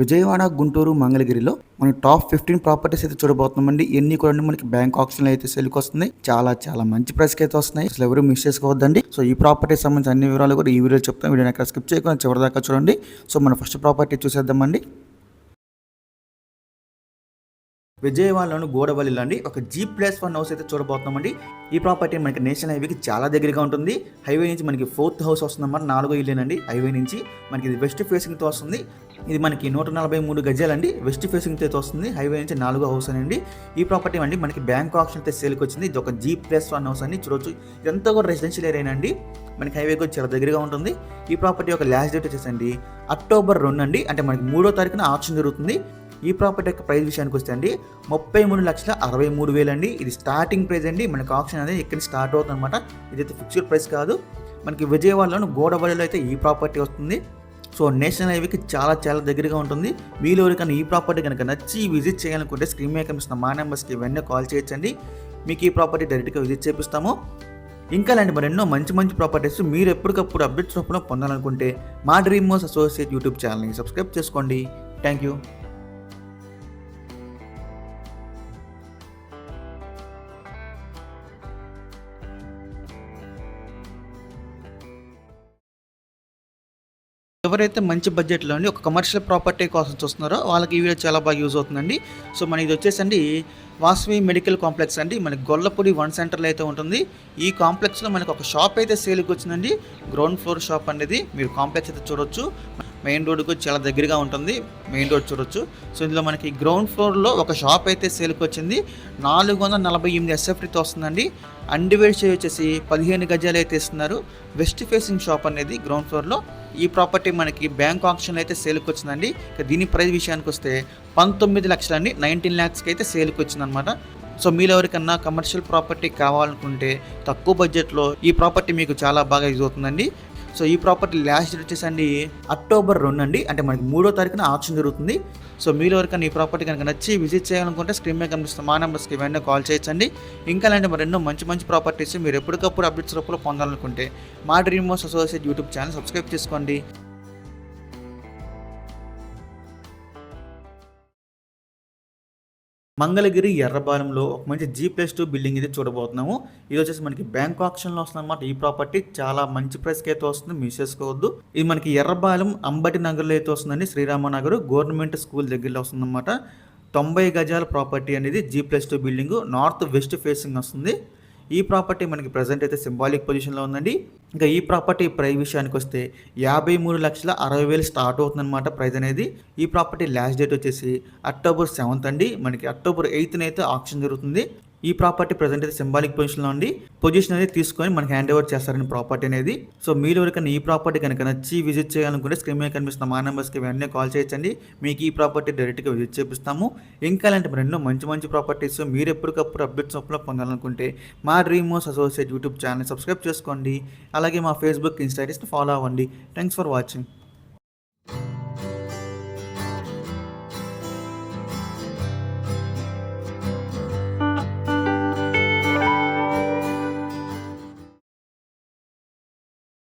విజయవాడ గుంటూరు మంగళగిరిలో మనం top fifteen properties అయితే చూడబోతున్నామండి. ఎన్ని కూడా మనకి బ్యాంక్ ఆప్షన్ అయితే సెల్కి వస్తుంది చాలా చాలా మంచి ప్రైస్ అయితే వస్తున్నాయి. అసలు ఎవరు మిస్ చేసుకోవద్దండి. సో ఈ ప్రాపర్టీ సంబంధించిన అన్ని వివరాలు కూడా ఈ వీడియో చెప్తాం. వీడియో ఎక్కడ స్కిప్ చేయకుండా చివరిదాకా చూడండి. సో మన ఫస్ట్ ప్రాపర్టీ చూసేద్దామండి. విజయవాడలోని గోడవల్లిలో అండి ఒక జీ ప్లస్ వన్ హౌస్ అయితే చూడబోతున్నామండి. ఈ ప్రాపర్టీ మనకి నేషనల్ హైవేకి చాలా దగ్గరగా ఉంటుంది. హైవే నుంచి మనకి ఫోర్త్ హౌస్ వస్తుందన్నమాట నాలుగో ఇల్లేనండి. హైవే నుంచి మనకి ఇది వెస్ట్ ఫేసింగ్తో వస్తుంది. ఇది మనకి నూట నలభై మూడు గజాలండి. వెస్ట్ ఫేసింగ్తో అయితే వస్తుంది. హైవే నుంచి నాలుగో హౌస్ అండి ఈ ప్రాపర్టీ అండి మనకి బ్యాంక్ ఆప్షన్ అయితే సేల్కి వచ్చింది. ఇది ఒక జీ ప్లస్ వన్ హౌస్ అని చూడొచ్చు. ఇదంతా కూడా రెసిడెన్షియల్ ఏరియా అండి. మనకి హైవేకి చాలా దగ్గరగా ఉంటుంది. ఈ ప్రాపర్టీ ఒక లాస్ట్ డేట్ వచ్చేసండి. అక్టోబర్ రెండు అండి అంటే మనకి మూడో తారీఖున ఆప్షన్ జరుగుతుంది. ఈ ప్రాపర్టీ యొక్క ప్రైస్ విషయానికి వస్తే అండి ముప్పై మూడు లక్షల అరవై మూడు వేలు అండి ఇది స్టార్టింగ్ ప్రైస్ అండి. మనకి ఆప్షన్ అనేది ఇక్కడ స్టార్ట్ అవుతుంది అనమాట ఇదైతే ఫిక్స్డ్ ప్రైస్ కాదు. మనకి విజయవాడలోని గోడవల్లిలో అయితే ఈ ప్రాపర్టీ వస్తుంది. సో నేషనల్ హైవేకి చాలా చాలా దగ్గరగా ఉంటుంది. మీలో ఎవరికైనా ఈ ప్రాపర్టీ కనుక నచ్చి విజిట్ చేయాలనుకుంటే స్క్రీన్ మీద కనిపిస్తున్న మా నెంబర్స్కి వెంటనే కాల్ చేయొచ్చండి. మీకు ఈ ప్రాపర్టీ డైరెక్ట్గా విజిట్ చేపిస్తాము. ఇంకా లాంటి మరెన్నో మంచి మంచి ప్రాపర్టీస్ మీరు ఎప్పటికప్పుడు అప్డేట్స్ రూపంలో పొందాలనుకుంటే మా డ్రీమ్ మోస్ అసోసియేట్ యూట్యూబ్ ఛానల్ని సబ్స్క్రైబ్ చేసుకోండి. Thank you. ఎవరైతే మంచి బడ్జెట్లో అండి ఒక కమర్షియల్ ప్రాపర్టీ కోసం చూస్తున్నారో వాళ్ళకి ఈ వీడియో చాలా బాగా యూజ్ అవుతుందండి. సో మన ఇది వచ్చేసండి వాస్వి మెడికల్ కాంప్లెక్స్ అండి. మనకి గొల్లపూడి వన్ సెంటర్లో అయితే ఉంటుంది. ఈ కాంప్లెక్స్లో మనకి ఒక షాప్ అయితే సేల్కి వచ్చిందండి. గ్రౌండ్ ఫ్లోర్ షాప్ అనేది మీరు కాంప్లెక్స్ అయితే చూడొచ్చు. మెయిన్ రోడ్కు చాలా దగ్గరగా ఉంటుంది. మెయిన్ రోడ్ చూడొచ్చు. సో ఇందులో మనకి గ్రౌండ్ ఫ్లోర్లో ఒక షాప్ అయితే సేల్కి వచ్చింది. నాలుగు వందల నలభై ఎనిమిది ఎస్ఎఫ్టీతో వస్తుందండి. అండివేడ్ చేయి వచ్చేసి పదిహేను గజాలు అయితే ఇస్తున్నారు. వెస్ట్ ఫేసింగ్ షాప్ అనేది గ్రౌండ్ ఫ్లోర్లో ఈ ప్రాపర్టీ మనకి బ్యాంక్ ఆప్షన్ అయితే సేల్కి వచ్చిందండి. దీని ప్రైస్ విషయానికి వస్తే పంతొమ్మిది లక్షలండి. నైన్టీన్ ల్యాక్స్కి అయితే సేల్కి వచ్చిందనమాట సో మీరు ఎవరికన్నా కమర్షియల్ ప్రాపర్టీ కావాలనుకుంటే తక్కువ బడ్జెట్లో ఈ ప్రాపర్టీ మీకు చాలా బాగా యూజ్ అవుతుందండి. సో ఈ ప్రాపర్టీ లాస్ట్ డేట్ వచ్చేసండి అక్టోబర్ రెండు అండి అంటే మనకి మూడో తారీఖున ఆప్షన్ జరుగుతుంది. సో మీరు ఎవరికైనా ఈ ప్రాపర్టీ కనుక నచ్చి విజిట్ చేయాలనుకుంటే స్క్రీన్ మీద కనిపిస్తున్న మా నెంబర్స్కి వెంటనే కాల్ చేయొచ్చండి. ఇంకా అలాంటి మరి ఎన్నో మంచి మంచి ప్రాపర్టీస్ మీరు ఎప్పటికప్పుడు అప్డేట్స్ రూపంలో పొందాలనుకుంటే మా dream homes associate YouTube channel subscribe చేసుకోండి. మంగళగిరి ఎర్రబాలెంలో ఒక మంచి జీ ప్లస్ టూ బిల్డింగ్ ఇది చూడబోతున్నాము. ఇది వచ్చేసి మనకి బ్యాంక్ ఆప్షన్లో వస్తుంది అనమాట ఈ ప్రాపర్టీ చాలా మంచి ప్రైస్కి అయితే వస్తుంది. మిస్ చేసుకోవద్దు. ఇది మనకి ఎర్రబాలెం అంబటి నగర్లో అయితే వస్తుందండి. శ్రీరామనగర్ గవర్నమెంట్ స్కూల్ దగ్గరలో వస్తుందన్నమాట. తొంభై గజాల ప్రాపర్టీ అనేది G plus two building north west facing వస్తుంది. ఈ ప్రాపర్టీ మనకి ప్రజెంట్ అయితే సింబాలిక్ పొజిషన్లో ఉందండి. ఇంకా ఈ ప్రాపర్టీ ప్రైస్ విషయానికి వస్తే యాభై మూడు లక్షల అరవై వేలు స్టార్ట్ అవుతుందన్నమాట ప్రైస్ అనేది. ఈ ప్రాపర్టీ లాస్ట్ డేట్ వచ్చేసి అక్టోబర్ సెవెంత్ అండి. మనకి అక్టోబర్ ఎయిత్న అయితే ఆప్షన్ జరుగుతుంది. ఈ ప్రాపర్టీ ప్రజెంట్ అయితే సింబాలిక్ పొజిషన్లో ఉండి పొజిషన్ అనేది తీసుకొని మనకి హ్యాండ్ ఓవర్ చేస్తారని ప్రాపర్టీ అనేది. సో మీరు ఎవరికైనా ఈ ప్రాపర్టీ కనుక నచ్చి విజిట్ చేయాలనుకుంటే స్క్రీన్ మీద కనిపిస్తున్న మా నెంబర్స్కి వెంటనే కాల్ చేయొచ్చండి. మీకు ఈ ప్రాపర్టీ డైరెక్ట్గా విజిట్ చేపిస్తాము. ఇంకా అలాంటి మరెన్నో మంచి మంచి ప్రాపర్టీస్ మీరు ఎప్పటికప్పుడు అప్డేట్స్ రూపంలో పొందాలనుకుంటే మా dream associate YouTube channel subscribe చేసుకోండి. అలాగే మా ఫేస్బుక్ ఇన్స్టాగ్రామ్స్ని ఫాలో అవ్వండి. థ్యాంక్స్ ఫర్ వాచింగ్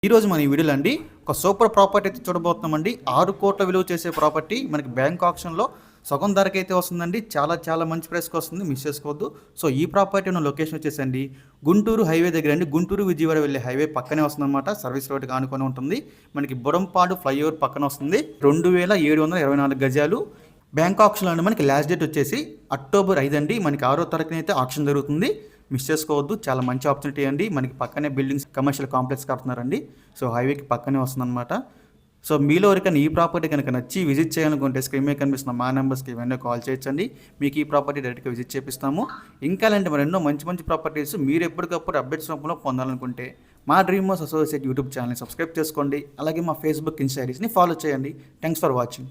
ఈరోజు మన ఈ వీడియోలో అండి ఒక సూపర్ ప్రాపర్టీ అయితే చూడబోతున్నామండి. ఆరు కోట్ల విలువ చేసే ప్రాపర్టీ మనకి బ్యాంక్ ఆప్షన్లో సగం ధరకి అయితే వస్తుందండి. చాలా చాలా మంచి ప్రైస్కి వస్తుంది. మిస్ చేసుకోవద్దు. సో ఈ ప్రాపర్టీ ఉన్న లొకేషన్ వచ్చేసండి గుంటూరు హైవే దగ్గర అండి. గుంటూరు విజయవాడ వెళ్ళే హైవే పక్కనే వస్తుందన్నమాట. సర్వీస్ రోడ్కి ఆనుకొని ఉంటుంది. మనకి బుడంపాడు ఫ్లైఓవర్ పక్కన వస్తుంది. రెండు వేల ఏడు వందల ఇరవై నాలుగు గజాలు. బ్యాంక్ ఆప్షన్లో మనకి లాస్ట్ డేట్ వచ్చేసి అక్టోబర్ ఐదు అండి. మనకి ఆరో తారీఖున అయితే ఆప్షన్ జరుగుతుంది. మిస్ చేసుకోవద్దు. చాలా మంచి ఆపర్చునిటీ అండి. మనకి పక్కనే బిల్డింగ్స్ కమర్షియల్ కాంప్లెక్స్ కడుతున్నారండి. సో హైవేకి పక్కనే వస్తుందన్నమాట. సో మీలో ఎవరికైనా ఈ ప్రాపర్టీ కనుక నచ్చి విజిట్ చేయాలనుకుంటే స్క్రీన్ మీద కనిపిస్తున్న మా నెంబర్స్కి వెంటనే కాల్ చేయొచ్చండి. మీకు ఈ ప్రాపర్టీ డైరెక్ట్గా విజిట్ చేపిస్తాము. ఇంకా అలాంటి మరి ఎన్నో మంచి మంచి ప్రాపర్టీస్ మీరు ఎప్పటికప్పుడు అప్డేట్స్ రూపంలో పొందాలనుకుంటే మా డ్రీమ్ హౌస్ అసోసియేట్ యూట్యూబ్ ఛానల్ని సబ్స్క్రైబ్ చేసుకోండి. అలాగే మా ఫేస్బుక్ ఇన్స్టాగ్రీస్ని ఫాలో చేయండి. Thanks for watching.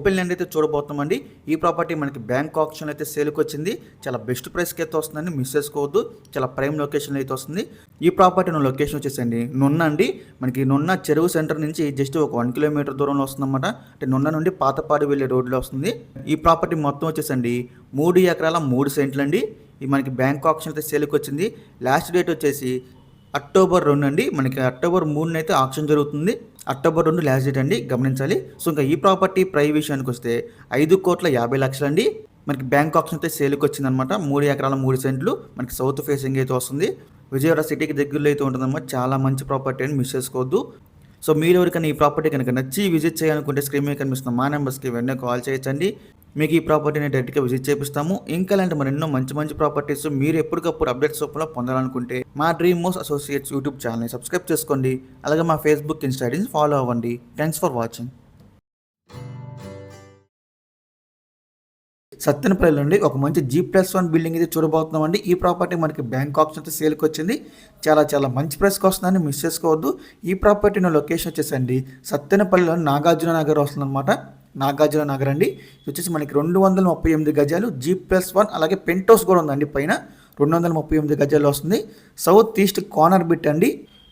Open land అయితే చూడబోతున్నామండి. ఈ ప్రాపర్టీ మనకి బ్యాంక్ ఆప్షన్ అయితే సేల్కి వచ్చింది. చాలా బెస్ట్ ప్రైస్కి అయితే వస్తుందండి. మిస్ చేసుకోవద్దు. చాలా ప్రైమ్ లొకేషన్ అయితే వస్తుంది. ఈ ప్రాపర్టీ లొకేషన్ వచ్చేసండి. నున్న అండి. మనకి నున్న చెరువు సెంటర్ నుంచి జస్ట్ ఒక వన్ కిలోమీటర్ దూరంలో వస్తుందన్నమాట. అంటే నున్న నుండి పాతపాడు వెళ్ళే రోడ్లో వస్తుంది. ఈ ప్రాపర్టీ మొత్తం వచ్చేసండి. మూడు ఎకరాల మూడు సెంట్లు అండి ఇది మనకి బ్యాంక్ ఆప్షన్ అయితే సేల్కి వచ్చింది. లాస్ట్ డేట్ వచ్చేసి అక్టోబర్ రెండు అండి. మనకి అక్టోబర్ మూడున అయితే ఆప్షన్ జరుగుతుంది. అక్టోబర్ రెండు లాస్ట్ డేట్ అండి. గమనించాలి. సో ఇంకా ఈ ప్రాపర్టీ ప్రై విషయానికి వస్తే ఐదు కోట్ల యాభై లక్షలు అండి. మనకి బ్యాంక్ ఆప్షన్ అయితే సేల్కి వచ్చిందనమాట. మూడు ఎకరాల మూడు సెంట్లు మనకి సౌత్ ఫేసింగ్ అయితే వస్తుంది. విజయవాడ సిటీకి దగ్గరలో అయితే ఉంటుందన్నమాట. చాలా మంచి ప్రాపర్టీ అని మిస్ చేసుకోవద్దు. సో మీరు ఎవరికైనా ఈ ప్రాపర్టీ కనుక నచ్చి విజిట్ చేయాలనుకుంటే స్క్రీన్ మీద కనిపిస్తున్న మా నెంబర్స్కి వెంటనే కాల్ చేయొచ్చండి. మీకు ఈ ప్రాపర్టీని డైరెక్ట్గా విజిట్ చేపిస్తాము. ఇంకా ఇలాంటి మరెన్నో మంచి మంచి ప్రాపర్టీస్ మీరు ఎప్పటికప్పుడు అప్డేట్స్ రూపంలో పొందాలనుకుంటే మా డ్రీమ్ మోస్ అసోసియేట్స్ యూట్యూబ్ ఛానల్ని సబ్స్క్రైబ్ చేసుకోండి. అలాగే మా ఫేస్బుక్ ఇన్స్టాగ్రామ్ ఫాలో అవ్వండి. థ్యాంక్స్ ఫర్ వాచింగ్ సత్తెనపల్లి నుండి ఒక మంచి జీ ప్లస్ వన్ బిల్డింగ్ అయితే చూడబోతున్నామండి. ఈ ప్రాపర్టీ మనకి బ్యాంక్ ఆప్షన్ అయితే సేల్కి వచ్చింది. చాలా చాలా మంచి ప్రైస్కి వస్తుందని మిస్ చేసుకోవద్దు. ఈ ప్రాపర్టీని లొకేషన్ వచ్చేసండి. సత్తెనపల్లిలో నాగార్జున నగర్ వస్తుందన్నమాట. నాగార్జున నగర్ అండి. వచ్చేసి మనకి రెండు వందల ముప్పై ఎనిమిది గజాలు జీ ప్లస్ వన్ అలాగే పెంట్ హౌస్ కూడా ఉందండి పైన. రెండు వందల ముప్పై ఎనిమిది గజాలు వస్తుంది. సౌత్ ఈస్ట్ కార్నర్ బిట్ అండి.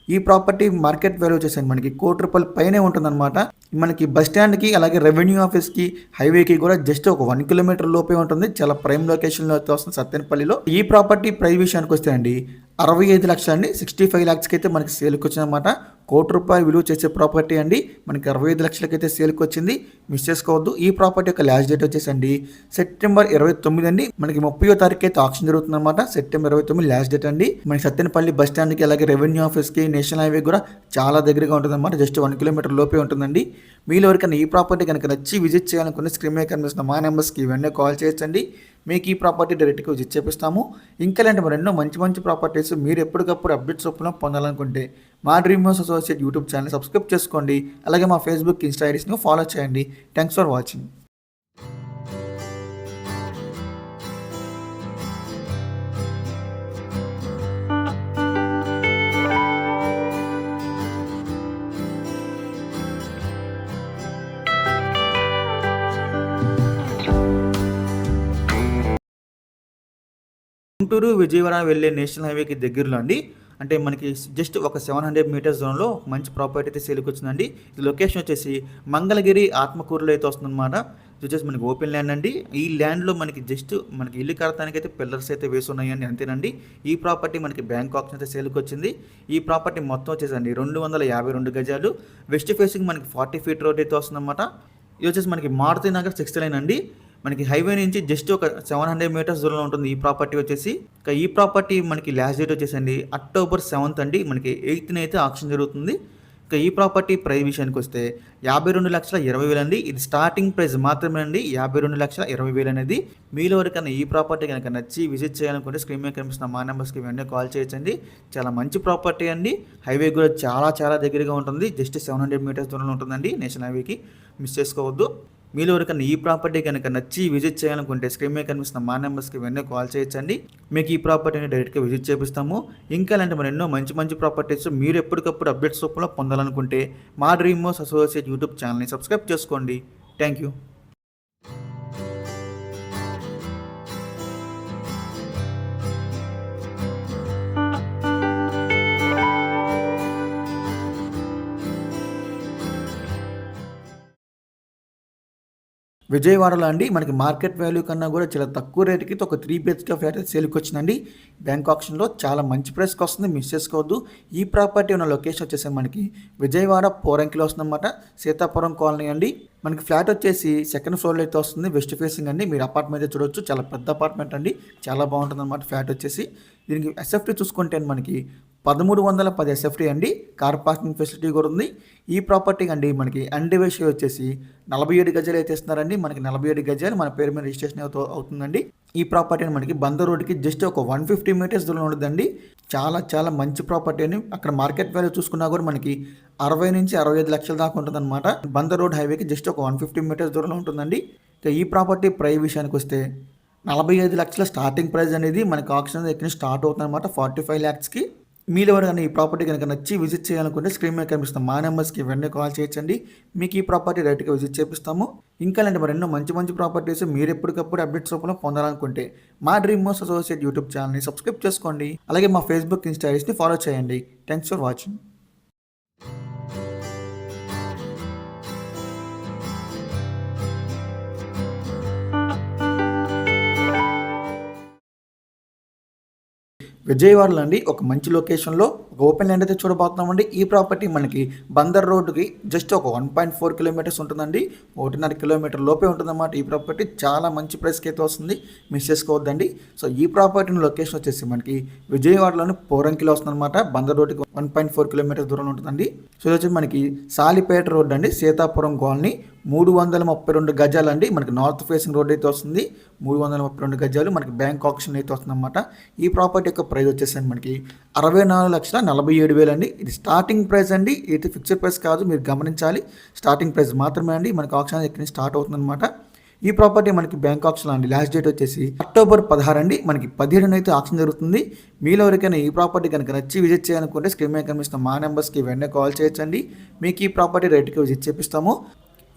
ఈ ప్రాపర్టీ మార్కెట్ వాల్యూ వచ్చేసండి మనకి కోటి రూపాయల పైనే ఉంటుందన్నమాట. మనకి బస్ స్టాండ్కి అలాగే రెవెన్యూ ఆఫీస్కి హైవేకి కూడా జస్ట్ ఒక వన్ కిలోమీటర్ లోపే ఉంటుంది. చాలా ప్రైమ్ లొకేషన్లో అయితే వస్తుంది సత్యనపల్లిలో. ఈ ప్రాపర్టీ ప్రైస్ విషయానికి వస్తే అండి అరవై ఐదు లక్షలు అండి సిక్స్టీ ఫైవ్ ల్యాక్స్కి అయితే మనకి సేల్కి వచ్చిందన్నమాట కోటి రూపాయలు విలువ చేసే ప్రాపర్టీ అండి. మనకి అరవై ఐదు లక్షలకైతే సేల్కి వచ్చింది మిస్ చేసుకోవద్దు. ఈ ప్రాపర్టీ యొక్క లాస్ట్ డేట్ వచ్చేసండి. సెప్టెంబర్ ఇరవై తొమ్మిది అండి మనకి ముప్పై తారీఖు అయితే ఆప్షన్ జరుగుతుందన్నమాట. సెప్టెంబర్ ఇరవై తొమ్మిది లాస్ట్ డేట్ అండి. మనకి సత్యనపల్లి బస్ స్టాండ్కి అలాగే రెవెన్యూ ఆఫీస్కి నేషనల్ హైవే కూడా చాలా దగ్గరగా ఉంటుంది అనమాట జస్ట్ వన్ కిలోమీటర్ లోపే ఉంటుందండి. మీలో ఎవరికైనా ఈ ప్రాపర్టీ కనుక నచ్చి విజిట్ చేయాలనుకున్న స్క్రీన్ మీద కనిపిస్తున్న మా నెంబర్స్కి ఇవన్నీ కాల్ చేయొచ్చండి. మీకు ఈ ప్రాపర్టీ డైరెక్ట్గా విజిట్ చేపిస్తాము. ఇంకా ఇలాంటి మరెన్నో మంచి మంచి ప్రాపర్టీస్ మీరు ఎప్పటికప్పుడు అప్డేట్స్ చొప్పున పొందాలనుకుంటే మా dream house associate YouTube channel subscribe చేసుకోండి. అలాగే మా ఫేస్బుక్ ఇన్స్టా ఐడీస్ని ఫాలో చేయండి. Thanks for watching Guntur Vijayawada వెళ్ళే నేషనల్ హైవేకి దగ్గరలో అండి. అంటే మనకి జస్ట్ ఒక సెవెన్ హండ్రెడ్ మీటర్స్ జోన్లో మంచి ప్రాపర్టీ అయితే సేల్కి వచ్చిందండి. ఇది లొకేషన్ వచ్చేసి మంగళగిరి ఆత్మకూరులో అయితే వస్తుందన్నమాట. ఇది వచ్చేసి మనకి ఓపెన్ ల్యాండ్ అండి. ఈ ల్యాండ్లో మనకి జస్ట్ మనకి ఇల్లు కడతానికి అయితే పిల్లర్స్ అయితే వేసి ఉన్నాయండి అంతేనండి. ఈ ప్రాపర్టీ మనకి బ్యాంక్ ఆప్షన్ అయితే సేల్కి వచ్చింది. ఈ ప్రాపర్టీ మొత్తం వచ్చేసండి రెండు వందల యాభై రెండు గజాలు. వెస్ట్ ఫేసింగ్ మనకి ఫార్టీ ఫీట్ రోడ్ అయితే వస్తుందన్నమాట. ఇది వచ్చేసి మనకి మారుతి నగర్ సిక్స్త్ లైన్ అండి. మనకి హైవే నుంచి జస్ట్ ఒక సెవెన్ హండ్రెడ్ మీటర్స్ దూరంలో ఉంటుంది ఈ ప్రాపర్టీ వచ్చేసి. ఇక ఈ ప్రాపర్టీ మనకి లాస్ట్ డేట్ వచ్చేసండి అక్టోబర్ సెవెంత్ అండి. మనకి ఎయిత్ని అయితే ఆక్షన్ జరుగుతుంది. ఇక ఈ ప్రాపర్టీ ప్రైస్ విషయానికి వస్తే యాభై రెండు లక్షల ఇరవై వేలు అండి. ఇది స్టార్టింగ్ ప్రైస్ మాత్రమే అండి. యాభై రెండు లక్షల ఇరవై వేలు అనేది. మీలో ఎవరికైనా ఈ ప్రాపర్టీ కనుక నచ్చి విజిట్ చేయాలనుకుంటే స్క్రీన్ మీద కనిపిస్తున్న మా నెంబర్స్కి వెంటనే కాల్ చేయొచ్చండి. చాలా మంచి ప్రాపర్టీ అండి. హైవే కూడా చాలా చాలా దగ్గరగా ఉంటుంది. జస్ట్ సెవెన్ హండ్రెడ్ మీటర్స్ దూరంలో ఉంటుందండి నేషనల్ హైవేకి. మిస్ చేసుకోవద్దు. మీలో ఎవరికైనా ఈ ప్రాపర్టీ కనుక నచ్చి విజిట్ చేయాలనుకుంటే స్క్రీన్ మీద కనిపిస్తున్న మా నెంబర్స్కి వెంటనే కాల్ చేయొచ్చండి. మీకు ఈ ప్రాపర్టీని డైరెక్ట్గా విజిట్ చేపిస్తాము. ఇంకా ఇలాంటి మన ఎన్నో మంచి మంచి ప్రాపర్టీస్ మీరు ఎప్పటికప్పుడు అప్డేట్స్ రూపంలో పొందాలనుకుంటే మా డ్రీమ్ మోస్ అసోసియేట్ యూట్యూబ్ ఛానల్ని సబ్స్క్రైబ్ చేసుకోండి. Thank you. విజయవాడలో అండి. మనకి మార్కెట్ వాల్యూ కన్నా కూడా చాలా తక్కువ రేటుకి ఒక త్రీ బిహెచ్కే ఫ్లాట్ అయితే సేల్కి వచ్చిందండి. బ్యాంక్ ఆప్షన్లో చాలా మంచి ప్రైస్కి వస్తుంది. మిస్ చేసుకోవద్దు. ఈ ప్రాపర్టీ ఉన్న లొకేషన్ వచ్చేసి మనకి విజయవాడ పోరంకిలో వస్తుందన్నమాట. సీతాపురం కాలనీ అండి. మనకి ఫ్లాట్ వచ్చేసి సెకండ్ ఫ్లోర్లో అయితే వస్తుంది. వెస్ట్ ఫేసింగ్ అండి. మీరు అపార్ట్మెంట్ అయితే చూడొచ్చు. చాలా పెద్ద అపార్ట్మెంట్ అండి. చాలా బాగుంటుంది అనమాట ఫ్లాట్ వచ్చేసి. దీనికి ఎస్ఎఫ్టీ చూసుకుంటే మనకి పదమూడు వందల పది ఎస్ఎఫ్టీ అండి. కార్ పార్కింగ్ ఫెసిలిటీ కూడా ఉంది. ఈ ప్రాపర్టీ అండి మనకి అండివేషి వచ్చేసి నలభై ఏడు గజాలు అయితే ఇస్తున్నారండి. మనకి నలభై ఏడు గజాలు మన పేరు మీద రిజిస్ట్రేషన్ అవుతుందండి. ఈ ప్రాపర్టీ మనకి బంద రోడ్కి జస్ట్ ఒక వన్ ఫిఫ్టీ మీటర్స్ దూరం ఉంటుందండి. చాలా చాలా మంచి ప్రాపర్టీ అని అక్కడ మార్కెట్ వాల్యూ చూసుకున్నా కూడా మనకి అరవై నుంచి అరవై ఐదు లక్షల దాకా ఉంటుంది అనమాట బంద రోడ్ హైవేకి జస్ట్ ఒక వన్ ఫిఫ్టీ మీటర్స్ దూరంలో ఉంటుందండి. ఇక ఈ ప్రాపర్టీ ప్రైస్ విషయానికి వస్తే నలభై ఐదు లక్షల స్టార్టింగ్ ప్రైస్ అనేది మనకి ఆప్షన్ ఎక్కడి స్టార్ట్ అవుతుంది అనమాట ఫార్టీ ఫైవ్ ల్యాక్స్కి. మీలో ఎవరైనా ఈ ప్రాపర్టీ కనుక నచ్చి విజిట్ చేయాలనుకుంటే స్క్రీన్ మీద కనిపిస్తున్న మా నెంబర్స్కి వెంటనే కాల్ చేయండి మీకు ఈ ప్రాపర్టీ డైరెక్ట్గా విజిట్ చేపిస్తాము. ఇంకా అలాంటి మరెన్నో మంచి మంచి ప్రాపర్టీస్ మీరు ఎప్పటికప్పుడు అప్డేట్స్ రూపంలో పొందాలనుకుంటే మా డ్రీమ్ మోస్ అసోసియేట్ యూట్యూబ్ ఛానల్ని సబ్స్క్రైబ్ చేసుకోండి. అలాగే మా ఫేస్బుక్ ఇన్స్టాగ్రామ్స్ని ఫాలో చేయండి. Thanks for watching. విజయవాడలో అండి ఒక మంచి లొకేషన్లో ఒక ఓపెన్ ల్యాండ్ అయితే చూడబోతున్నామండి. ఈ ప్రాపర్టీ మనకి బందర్ రోడ్డుకి జస్ట్ ఒక వన్ పాయింట్ ఫోర్ కిలోమీటర్స్ ఉంటుందండి. ఒకటిన్నర కిలోమీటర్ లోపే ఉంటుందన్నమాట ఈ ప్రాపర్టీ. చాలా మంచి ప్రైస్కి అయితే వస్తుంది. మిస్ చేసుకోవద్దండి. సో ఈ ప్రాపర్టీ లొకేషన్ వచ్చేసి మనకి విజయవాడలోని పోరంకిలో వస్తుందన్నమాట. బందర్ రోడ్డుకి వన్ పాయింట్ ఫోర్ కిలోమీటర్స్ దూరంలో ఉంటుందండి. సో ఇది వచ్చి మనకి సాలిపేట రోడ్ అండి సీతాపురం కాలనీ మూడు వందల ముప్పై రెండు గజాలు అండి మనకి నార్త్ ఫేసింగ్ రోడ్ అయితే వస్తుంది. మూడు వందల ముప్పై రెండు గజాలు మనకి బ్యాంక్ ఆప్షన్ అయితే వస్తుంది అనమాట ఈ ప్రాపర్టీ యొక్క ప్రైస్ వచ్చేసండి మనకి అరవై నాలుగు లక్షల నలభై ఏడు వేలు అండి ఇది స్టార్టింగ్ ప్రైస్ అండి. ఇది ఫిక్స్డ్ ప్రైస్ కాదు మీరు గమనించాలి. స్టార్టింగ్ ప్రైస్ మాత్రమే అండి. మనకి ఆప్షన్ ఎక్కడి నుంచి స్టార్ట్ అవుతుంది అనమాట ఈ ప్రాపర్టీ మనకి బ్యాంక్ ఆప్షన్ అండి. లాస్ట్ డేట్ వచ్చేసి అక్టోబర్ పదహారు అండి. మనకి పదిహేడున అయితే ఆప్షన్ జరుగుతుంది. మీలో ఎవరికైనా ఈ ప్రాపర్టీ కనుక నచ్చి విజిట్ చేయాలనుకుంటే స్క్రీన్ మీద కనిపిస్తున్న మా నెంబర్స్కి వెంటనే కాల్ చేయొచ్చండి. మీకు ఈ ప్రాపర్టీ రేట్కి విజిట్ చేపిస్తాము.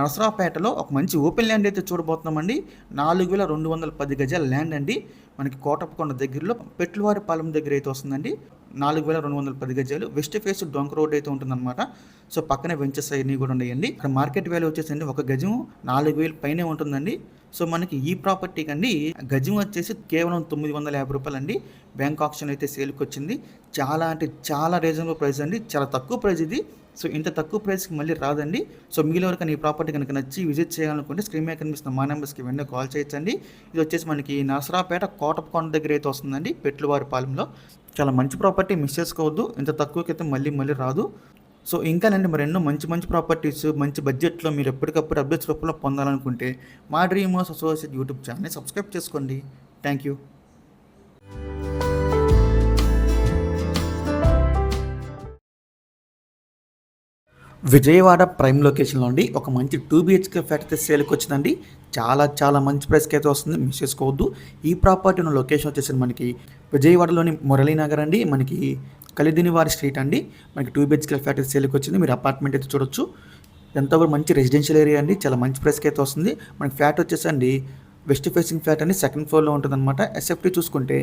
నరసరావుపేటలో ఒక మంచి ఓపెన్ ల్యాండ్ అయితే చూడబోతున్నామండి. నాలుగు వేల రెండు వందల పది గజాల ల్యాండ్ అండి. మనకి కోటప్పకొండ దగ్గరలో పెట్లవారిపాలెం దగ్గర అయితే వస్తుందండి. నాలుగు వేల రెండు వందల పది గజాలు వెస్ట్ ఫేస్ డొంక రోడ్ అయితే ఉంటుందన్నమాట. సో పక్కనే వెంచర్స్ అవన్నీ కూడా ఉన్నాయండి. ఇక్కడ మార్కెట్ వాల్యూ వచ్చేసండి ఒక గజం నాలుగు వేలు పైనే ఉంటుందండి. సో మనకి ఈ ప్రాపర్టీ కండి గజం వచ్చేసి కేవలం తొమ్మిది వందల యాభై రూపాయలు అండి బ్యాంక్ ఆప్షన్ అయితే సేల్కి వచ్చింది. చాలా అంటే చాలా రీజనబుల్ ప్రైస్ అండి. చాలా తక్కువ ప్రైస్ ఇది. సో ఇంత తక్కువ ప్రైస్కి మళ్ళీ రాదండి. సో మీలో ఎవరికైనా ఈ ప్రాపర్టీ కనుక నచ్చి విజిట్ చేయాలనుకుంటే స్క్రీన్ మీద కనిపిస్తున్న మా నెంబర్స్కి వెంటనే కాల్ చేయొచ్చండి. ఇది వచ్చేసి మనకి నసరాపేట కోటపకొండ దగ్గర అయితే వస్తుందండి పెట్లువారి పాలెంలో చాలా మంచి ప్రాపర్టీ మిస్ చేసుకోవద్దు. ఇంత తక్కువకైతే మళ్ళీ మళ్ళీ రాదు. సో ఇంకా నండి మరి ఎన్నో మంచి మంచి ప్రాపర్టీస్ మంచి బడ్జెట్లో మీరు ఎప్పటికప్పుడు అప్డేట్స్ రూపంలో పొందాలనుకుంటే మా డ్రీమ్ హౌస్ అసోసియేట్ యూట్యూబ్ ఛానల్ని సబ్స్క్రైబ్ చేసుకోండి. Thank you. విజయవాడ ప్రైమ్ లొకేషన్లో ఉండి ఒక మంచి టూ బిహెచ్కే ఫ్లాట్ అయితే సేల్కి వచ్చిందండి. చాలా చాలా మంచి ప్రైస్కి అయితే వస్తుంది. మిస్ చేసుకోవద్దు. ఈ ప్రాపర్టీ ఉన్న లొకేషన్ వచ్చేసి మనకి విజయవాడలోని మురళీనగర్ అండి. మనకి కలిదినివారి స్ట్రీట్ అండి. మనకి టూ బిహెచ్కే ఫ్లాట్ అయితే సేల్కి వచ్చింది. మీరు అపార్ట్మెంట్ అయితే చూడొచ్చు. ఎంతవరకు మంచి రెసిడెన్షియల్ ఏరియా అండి. చాలా మంచి ప్రైస్కి అయితే వస్తుంది. మనకి ఫ్లాట్ వచ్చేసి అండి వెస్ట్ ఫేసింగ్ ఫ్లాట్ అని సెకండ్ ఫ్లోర్లో ఉంటుందన్నమాట. ఎస్ఎఫ్టీ చూసుకుంటే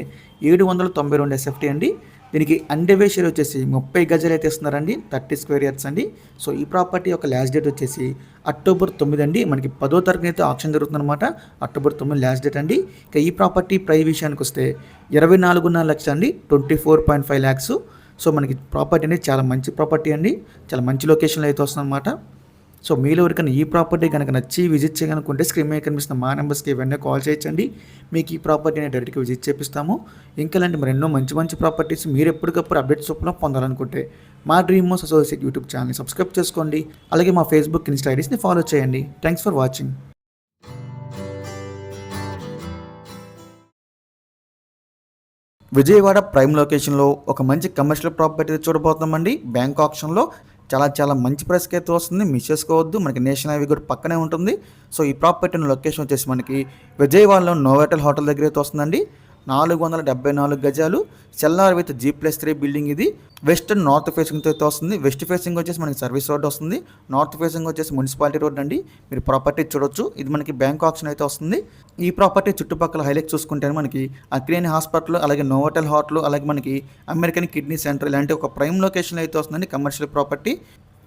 ఏడు వందల తొంభై రెండు ఎస్ఎఫ్టీ అండి. దీనికి అండర్వే షేర్ వచ్చేసి ముప్పై గజాలు అయితే ఇస్తున్నారండి థర్టీ స్క్వేర్ ఇయర్స్ అండి. సో ఈ ప్రాపర్టీ యొక్క లాస్ట్ డేట్ వచ్చేసి అక్టోబర్ తొమ్మిది అండి. మనకి పదో తారీఖున అయితే ఆప్షన్ జరుగుతుందన్నమాట. అక్టోబర్ తొమ్మిది లాస్ట్ డేట్ అండి. ఇక ఈ ప్రాపర్టీ ప్రై విషయానికి వస్తే ఇరవై నాలుగున్నర లక్షలు అండి twenty four point five lakhs. So మనకి ప్రాపర్టీ అనేది చాలా మంచి ప్రాపర్టీ అండి. చాలా మంచి లొకేషన్లో అయితే వస్తుందన్నమాట. సో మీలో ఎవరికైనా ఈ ప్రాపర్టీ కనుక నచ్చి విజిట్ చేయాలనుకుంటే స్క్రీన్ మీద కనిపిస్తున్న మా నెంబర్స్కి ఇవన్నీ కాల్ చేయించండి మీకు ఈ ప్రాపర్టీని డైరెక్ట్గా విజిట్ చేపిస్తాము. ఇంకా లాంటి మరి ఎన్నో మంచి మంచి ప్రాపర్టీస్ మీరు ఎప్పటికప్పుడు అప్డేట్స్ చొప్పున పొందాలనుకుంటే మా డ్రీమ్ మోస్ అసోసియేట్ యూట్యూబ్ ఛానల్ని సబ్స్క్రైబ్ చేసుకోండి. అలాగే మా ఫేస్బుక్ ఇన్స్టా ఐడీస్ని ఫాలో చేయండి. Thanks for watching. Vijayawada prime లొకేషన్లో ఒక మంచి కమర్షియల్ ప్రాపర్టీ చూడబోతున్నామండి. బ్యాంక్ ఆప్షన్లో చాలా చాలా మంచి ప్రైస్కి అయితే వస్తుంది. మిస్ చేసుకోవద్దు. మనకి నేషనల్ హైవే కూడా పక్కనే ఉంటుంది. సో ఈ ప్రాపర్టీ లొకేషన్ వచ్చేసి మనకి విజయవాడలో నోవెటల్ హోటల్ దగ్గర అయితే వస్తుందండి. నాలుగు వందల డెబ్బై నాలుగు గజాలు. Cellar with G plus three building ఇది. వెస్ట్ నార్త్ ఫేసింగ్తో అయితే వస్తుంది. వెస్ట్ ఫేసింగ్ వచ్చేసి మనకి సర్వీస్ రోడ్ వస్తుంది. నార్త్ ఫేసింగ్ వచ్చేసి మున్సిపాలిటీ రోడ్ అండి. మీరు ప్రాపర్టీ చూడొచ్చు. ఇది మనకి బ్యాంక్ ఆప్షన్ అయితే వస్తుంది. ఈ ప్రాపర్టీ చుట్టుపక్కల హైలైట్ చూసుకుంటే మనకి అక్రేని హాస్పిటల్ అలాగే నోవోటల్ హోటల్ అలాగే మనకి అమెరికన్ కిడ్నీ సెంటర్ ఇలాంటి ఒక ప్రైమ్ లొకేషన్ అయితే వస్తుందండి కమర్షియల్ ప్రాపర్టీ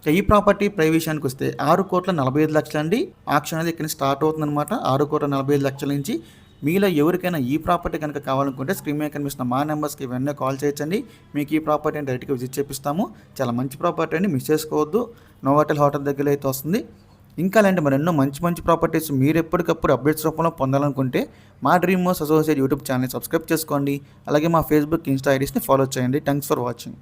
ఈ ప్రాపర్టీ ప్రై విషయానికి వస్తే ఆరు కోట్ల నలభై ఐదు లక్షలు అండి ఆప్షన్ అనేది ఇక్కడ స్టార్ట్ అవుతుందన్నమాట. ఆరు కోట్ల నలభై ఐదు లక్షల నుంచి మీలో ఎవరికైనా ఈ ప్రాపర్టీ కనుక కావాలనుకుంటే స్క్రీన్ మీద కనిపిస్తున్న మా నెంబర్స్కి వెంటనే కాల్ చేయొచ్చండి. మీకు ఈ ప్రాపర్టీని డైరెక్ట్గా విజిట్ చేపిస్తాము. చాలా మంచి ప్రాపర్టీ అండి. మిస్ చేసుకోవద్దు. నోవాటల్ హోటల్ దగ్గర అయితే వస్తుంది. ఇంకా అలాంటి మరి ఎన్నో మంచి మంచి ప్రాపర్టీస్ మీరు ఎప్పటికప్పుడు అప్డేట్స్ రూపంలో పొందాలనుకుంటే మా డ్రీమ్ మోస్ అసోసియేట్ యూట్యూబ్ ఛానల్ని సబ్స్క్రైబ్ చేసుకోండి. అలాగే మా ఫేస్బుక్ ఇన్స్టా ఐడీస్ని ఫాలో చేయండి. Thanks for watching.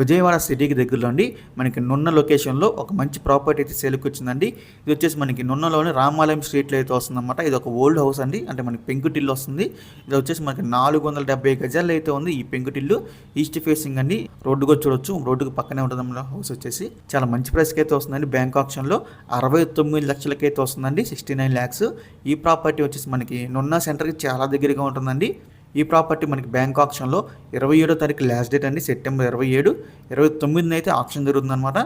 విజయవాడ సిటీకి దగ్గరలోండి మనకి నున్న లొకేషన్లో ఒక మంచి ప్రాపర్టీ అయితే సేల్కి వచ్చిందండి. ఇది వచ్చేసి మనకి నున్నలోని రామాలయం స్ట్రీట్లో అయితే వస్తుందన్నమాట. ఇది ఒక ఓల్డ్ హౌస్ అండి. అంటే మనకి పెంకుటిల్లు వస్తుంది. ఇది వచ్చేసి మనకి నాలుగు వందల డెబ్బై గజాలు అయితే ఉంది ఈ పెంకుటిల్లు ఈస్ట్ ఫేసింగ్ అండి. రోడ్డుకు చూడొచ్చు. రోడ్డుకు పక్కనే ఉంటుంది హౌస్ వచ్చేసి. చాలా మంచి ప్రైస్కి అయితే వస్తుందండి. బ్యాంక్ ఆప్షన్లో అరవై తొమ్మిది లక్షలకి అయితే వస్తుందండి. Sixty nine lakhs. ఈ ప్రాపర్టీ వచ్చేసి మనకి నున్న సెంటర్కి చాలా దగ్గరగా ఉంటుందండి. ఈ ప్రాపర్టీ మనకి బ్యాంక్ ఆప్షన్లో ఇరవై ఏడో తారీఖు లాస్ట్ డేట్ అండి సెప్టెంబర్ ఇరవై ఏడు. ఇరవై తొమ్మిదిన అయితే ఆప్షన్ జరుగుతుందన్నమాట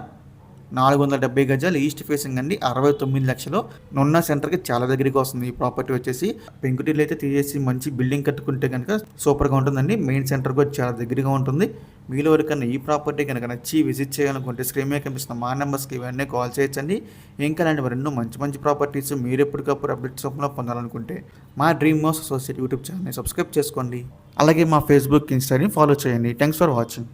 నాలుగు వందల డెబ్బై గజాలు ఈస్ట్ ఫేసింగ్ అండి. అరవై తొమ్మిది లక్షలు. నున్న సెంటర్కి చాలా దగ్గరికి వస్తుంది ఈ ప్రాపర్టీ వచ్చేసి. పెంకుటిల్లు అయితే తీసేసి మంచి బిల్డింగ్ కట్టుకుంటే కనుక సూపర్గా ఉంటుందండి. మెయిన్ సెంటర్కి వచ్చి చాలా దగ్గరగా ఉంటుంది. మీలో ఎవరికన్నా ఈ ప్రాపర్టీ కనుక నచ్చి విజిట్ చేయాలనుకుంటే స్క్రీన్ మీద కనిపిస్తున్న మా నెంబర్స్కి ఇవన్నీ కాల్ చేయొచ్చండి. ఇంకా లాంటి మరెన్నో మంచి మంచి ప్రాపర్టీస్ మీరు ఎప్పటికప్పుడు అప్డేట్స్ రూపంలో పొందాలనుకుంటే మా డ్రీమ్ మోస్ అసోసియేట్ యూట్యూబ్ ఛానల్ని సబ్స్క్రైబ్ చేసుకోండి. అలాగే మా ఫేస్బుక్ ఇన్స్టాని ఫాలో చేయండి. Thanks for watching.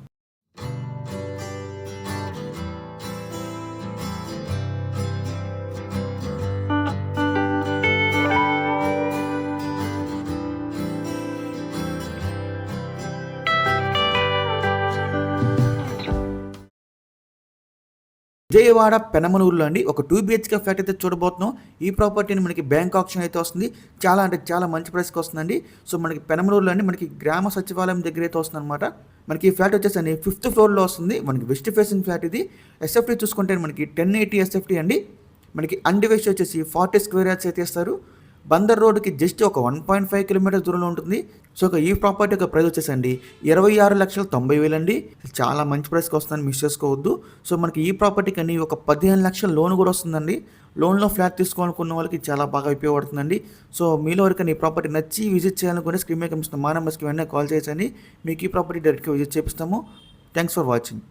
విజయవాడ పెనమలూరులో అండి. ఒక టూ బిహెచ్కే ఫ్లాట్ అయితే చూడబోతున్నాం. ఈ ప్రాపర్టీని మనకి బ్యాంక్ ఆప్షన్ అయితే వస్తుంది. చాలా అంటే చాలా మంచి ప్రైస్కి వస్తుందండి. సో మనకి పెనమలూరులో అండి మనకి గ్రామ సచివాలయం దగ్గర అయితే వస్తుంది అనమాట మనకి ఈ ఫ్లాట్ వచ్చేసి ఫిఫ్త్ ఫ్లోర్లో వస్తుంది. మనకి వెస్ట్ ఫేసింగ్ ఫ్లాట్ ఇది. ఎస్ఎఫ్టీ చూసుకుంటే మనకి టెన్ ఎయిటీ ఎస్ఎఫ్టీ అండి. మనకి అన్డివైస్ వచ్చేసి ఫార్టీ స్క్వేర్ యార్డ్స్ అయితే ఇస్తారు. బందర్ రోడ్కి జస్ట్ ఒక వన్ పాయింట్ ఫైవ్ కిలోమీటర్ దూరంలో ఉంటుంది. సో ఒక ఈ ప్రాపర్టీ యొక్క ప్రైస్ వచ్చేసండి ఇరవై ఆరు లక్షల తొంభై వేలండి చాలా మంచి ప్రైస్కి వస్తుందని మిస్ చేసుకోవద్దు. సో మనకి ఈ ప్రాపర్టీకి అని ఒక పదిహేను లక్షల లోన్ కూడా వస్తుందండి. లోన్లో ఫ్లాట్ తీసుకోవాలనుకున్న వాళ్ళకి చాలా బాగా ఉపయోగపడుతుందండి. సో మీలో వరకు ఈ ప్రాపర్టీ నచ్చి విజిట్ చేయాలనుకుంటే స్క్రీన్ మీద కనిపిస్తున్న మా నెంబర్స్కి వెంటనే కాల్ చేయొచ్చండి మీకు ఈ ప్రాపర్టీ డైరెక్ట్గా విజిట్ చేపిస్తాము. Thanks for watching.